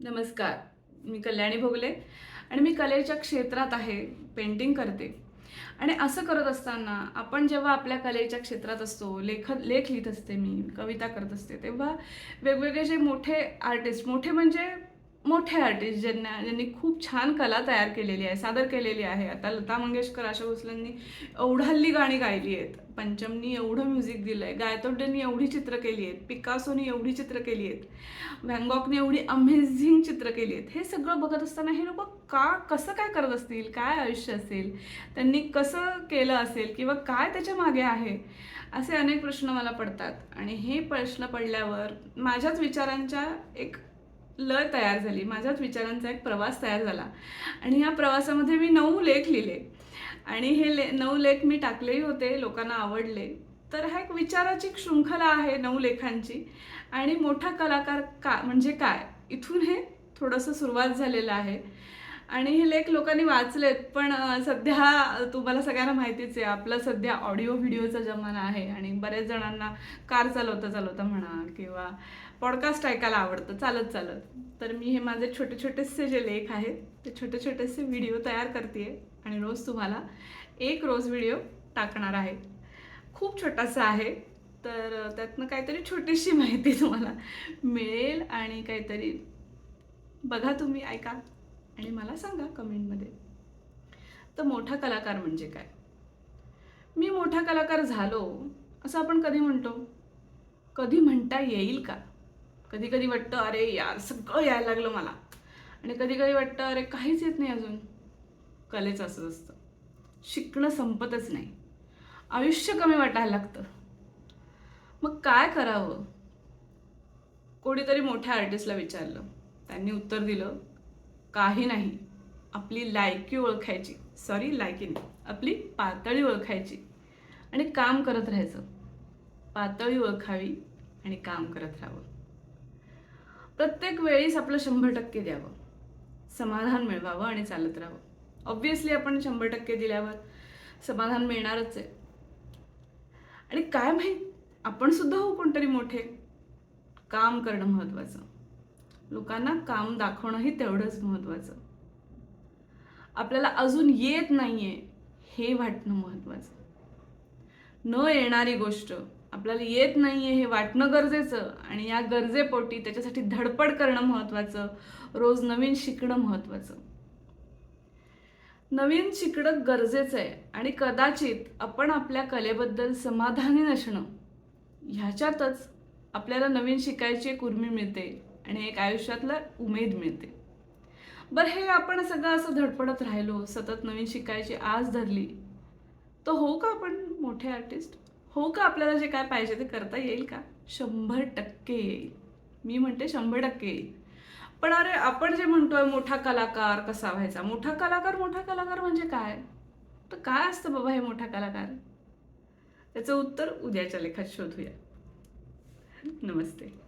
नमस्कार. मी कल्याणी भोगले आणि मी कलेच्या क्षेत्रात आहे पेंटिंग करते. आणि असं करत असताना आपण जेव्हा आपल्या कलेच्या क्षेत्रात असतो लेख लेख लिहित असते मी कविता करत असते तेव्हा वेगवेगळे जे मोठे आर्टिस्ट मोठे म्हणजे मोठे आर्टिस्ट ज्यांना ज्यांनी खूप छान कला तयार केलेली आहे सादर केलेली आहे. आता लता मंगेशकर आशा भोसलेंनी एवढाली गाणी गायली आहेत. पंचमनी एवढं म्युझिक दिलं आहे गायतोड्यांनी एवढी चित्र केली आहेत. पिकासोनी एवढी चित्र केली आहेत. व्हँगॉकने एवढी अमेझिंग चित्र केली आहेत. हे सगळं बघत असताना हे लोक का कसं काय करत असतील? काय आयुष्य असेल? त्यांनी कसं केलं असेल? किंवा काय त्याच्यामागे आहे? असे अनेक प्रश्न मला पडतात. आणि हे प्रश्न पडल्यावर माझ्याच विचारांच्या एक लय तयार झाली. माझ्याच विचारांचा एक प्रवास तयार झाला. आणि या प्रवासामध्ये मी नऊ लेख लिहिले. आणि हे ले नऊ लेख मी टाकलेही होते लोकांना आवडले. तर हा एक विचाराची एक शृंखला आहे नऊ लेखांची. आणि मोठा कलाकार का म्हणजे काय? इथून हे थोडंसं सुरुवात झालेलं आहे. आणि हे लेख लोकांनी वाचलेत पण सध्या तुम्हाला सगळ्यांना माहितीच आहे आपला सध्या ऑडिओ व्हिडिओचा जमाना आहे आणि बऱ्याच जणांना कार चालवता चालवता म्हणा किंवा पॉडकास्ट ऐकायला आवडतं चालत चालत. तर मी हे माझे छोटे छोटेसे जे लेख आहेत ते छोटे छोटेसे व्हिडिओ तयार करते आणि रोज तुम्हाला एक रोज व्हिडिओ टाकणार आहे. खूप छोटासा आहे तर त्यातनं काहीतरी छोटीशी माहिती तुम्हाला मिळेल आणि काहीतरी बघा तुम्ही ऐका. आणि मला सांगा कमेंटमध्ये. तर मोठा कलाकार म्हणजे काय? मी मोठा कलाकार झालो असं आपण कधी म्हणतो? कधी म्हणता येईल का? कधी कधी वाटतं अरे यार सगळं यायला लागलं मला. आणि कधी कधी वाटतं अरे काहीच येत नाही अजून. कलेचं असंच असतं. शिकणं संपतच नाही. आयुष्य कमी वाटायला लागतं. मग काय करावं? कोणीतरी मोठ्या आर्टिस्टला विचारलं. त्यांनी उत्तर दिलं काही नाही. आपली लायकी ओळखायची. सॉरी लायकी नाही. आपली पातळी ओळखायची. आणि काम करत राहायचं. पातळी ओळखावी आणि काम करत राहावं. प्रत्येक वेळीच आपलं शंभर टक्के द्यावं. समाधान मिळवावं आणि चालत राहावं. ऑब्व्हियसली आपण शंभर टक्के दिल्यावर समाधान मिळणारच आहे. आणि काय माहीत? आपण सुद्धा हो कोणतरी मोठे. काम करणं महत्त्वाचं लोकांना काम दाखवणंही तेवढंच महत्त्वाचं आपल्याला अजून येत नाहीये हे वाटणं महत्त्वाचं न येणारी गोष्ट आपल्याला येत नाहीये हे वाटणं गरजेचं आणि या गरजेपोटी त्याच्यासाठी धडपड करणं महत्त्वाचं रोज नवीन शिकणं महत्त्वाचं नवीन शिकणं गरजेचं आहे आणि कदाचित आपण आपल्या कलेबद्दल समाधानी नसणं ह्याच्यातच आपल्याला नवीन शिकायची एक उर्मी मिळते. आणि एक आयुष्यातला उमेद मिळते. बरं हे आपण सगळं असं धडपडत राहिलो सतत नवीन शिकायची आज धरली तर हो का आपण मोठे आर्टिस्ट हो का आपल्याला जे काय पाहिजे ते करता येईल का? शंभर टक्के येईल. मी म्हणते शंभर टक्के येईल. पण अरे आपण जे म्हणतोय मोठा कलाकार कसा व्हायचा? मोठा कलाकार मोठा कलाकार म्हणजे काय? तर काय असतं बाबा हे मोठा कलाकार? त्याचं उत्तर उद्याच्या लेखात शोधूया. नमस्ते.